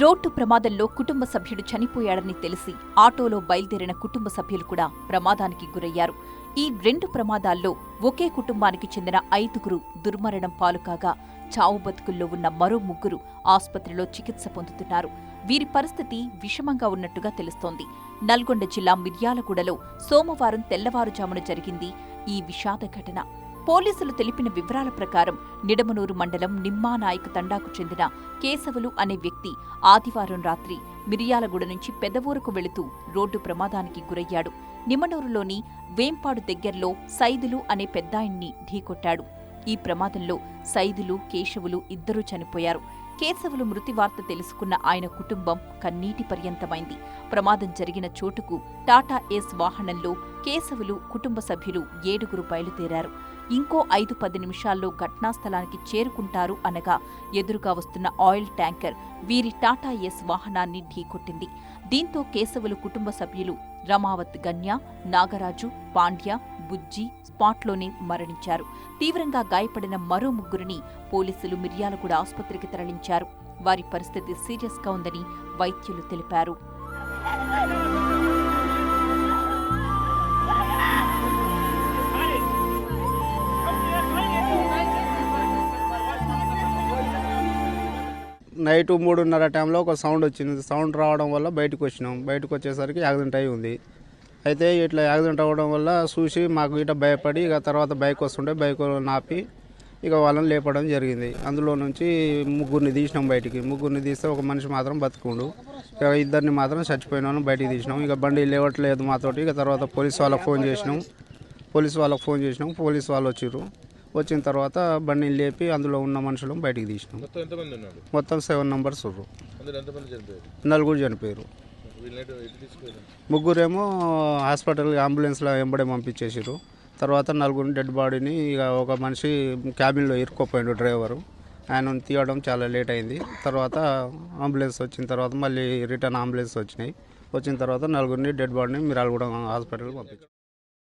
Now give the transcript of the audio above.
Road ప్రమాదంలో కుటుంబ సభ్యుడు చనిపోయాడని తెలిసి ఆటోలో బయలుదేరిన కుటుంబ సభ్యులు కూడా ప్రమాదానికి గురయ్యారు. ఈ రెండు ప్రమాదాల్లో ఒకే కుటుంబానికి చెందిన ఐదుగురు దుర్మరణం పాలుకాగా చావు బతుకుల్లో ఉన్న మరో ముగ్గురు ఆసుపత్రిలో చికిత్స పొందుతున్నారు. వీరి పరిస్థితి విషమంగా ఉన్నట్టుగా తెలుస్తోంది. నల్గొండ జిల్లా మిర్యాలగూడలో సోమవారం తెల్లవారుజామున జరిగింది ఈ విషాద ఘటన. పోలీసులు తెలిపిన వివరాల ప్రకారం నిడమనూరు మండలం నిమ్మానాయక్ తండాకు చెందిన కేశవులు అనే వ్యక్తి ఆదివారం రాత్రి మిరియాలగూడ నుంచి పెదవూరుకు వెళుతూ రోడ్డు ప్రమాదానికి గురయ్యాడు. నిమ్మనూరులోని వేంపాడు దగ్గర్లో సైదులు అనే పెద్దాయన్ని ఢీకొట్టాడు. ఈ ప్రమాదంలో సైదులు కేశవులు ఇద్దరూ చనిపోయారు. కేశవులు మృతి వార్త తెలుసుకున్న ఆయన కుటుంబం కన్నీటి పర్యంతమైంది. ప్రమాదం జరిగిన చోటుకు టాటా ఏస్ వాహనంలో కేశవులు కుటుంబ సభ్యులు ఏడుగురు బయలుదేరారు. ఇంకో ఐదు పది నిమిషాల్లో ఘటనా స్థలానికి చేరుకుంటారు అనగా ఎదురుగా వస్తున్న ఆయిల్ ట్యాంకర్ వీరి టాటా ఎస్ వాహనాన్ని ఢీకొట్టింది. దీంతో కేశవులు కుటుంబ సభ్యులు రమావత్ గన్య నాగరాజు పాండ్య బుజ్జి స్పాట్లోనే మరణించారు. తీవ్రంగా గాయపడిన మరో ముగ్గురిని పోలీసులు మిర్యాలగూడ ఆసుపత్రికి తరలించారు. వారి పరిస్థితి సీరియస్గా ఉందని వైద్యులు తెలిపారు. నైట్ మూడున్నర టైంలో ఒక సౌండ్ వచ్చింది. సౌండ్ రావడం వల్ల బయటకు వచ్చినాం. బయటకు వచ్చేసరికి యాక్సిడెంట్ అయి ఉంది. అయితే ఇట్లా యాక్సిడెంట్ అవ్వడం వల్ల చూసి మాకు ఇట భయపడి ఇక తర్వాత బైక్ వస్తుంటే బైక్ నాపి ఇక వాళ్ళని లేపడం జరిగింది. అందులో నుంచి ముగ్గురిని తీసినాం బయటికి. ముగ్గురిని తీస్తే ఒక మనిషి మాత్రం బతుకుండు. ఇక ఇద్దరిని మాత్రం చచ్చిపోయినాను బయటికి తీసినాం. ఇక బండి లేవట్లేదు మాతోటి. ఇక తర్వాత పోలీస్ వాళ్ళకి ఫోన్ చేసినాం. పోలీస్ వాళ్ళకి ఫోన్ చేసినాం. పోలీస్ వాళ్ళు వచ్చిర్రు. వచ్చిన తర్వాత బండిని లేపి అందులో ఉన్న మనుషులను బయటికి తీసినాం. మొత్తం సెవెన్ నంబర్స్ ఉర్రు. నలుగురు చనిపోయారు. ముగ్గురేమో హాస్పిటల్ అంబులెన్స్లో వెంబడే పంపించేసారు తర్వాత నలుగురిని డెడ్ బాడీని ఇక ఒక మనిషి క్యాబిన్లో ఇరుక్కుపోయాడు డ్రైవరు. ఆయన తీయడం చాలా లేట్ అయింది. తర్వాత అంబులెన్స్ వచ్చిన తర్వాత మళ్ళీ రిటర్న్ అంబులెన్స్ వచ్చినాయి. వచ్చిన తర్వాత నలుగురిని డెడ్ బాడీని మిరాలగూడ హాస్పిటల్కి పంపించారు.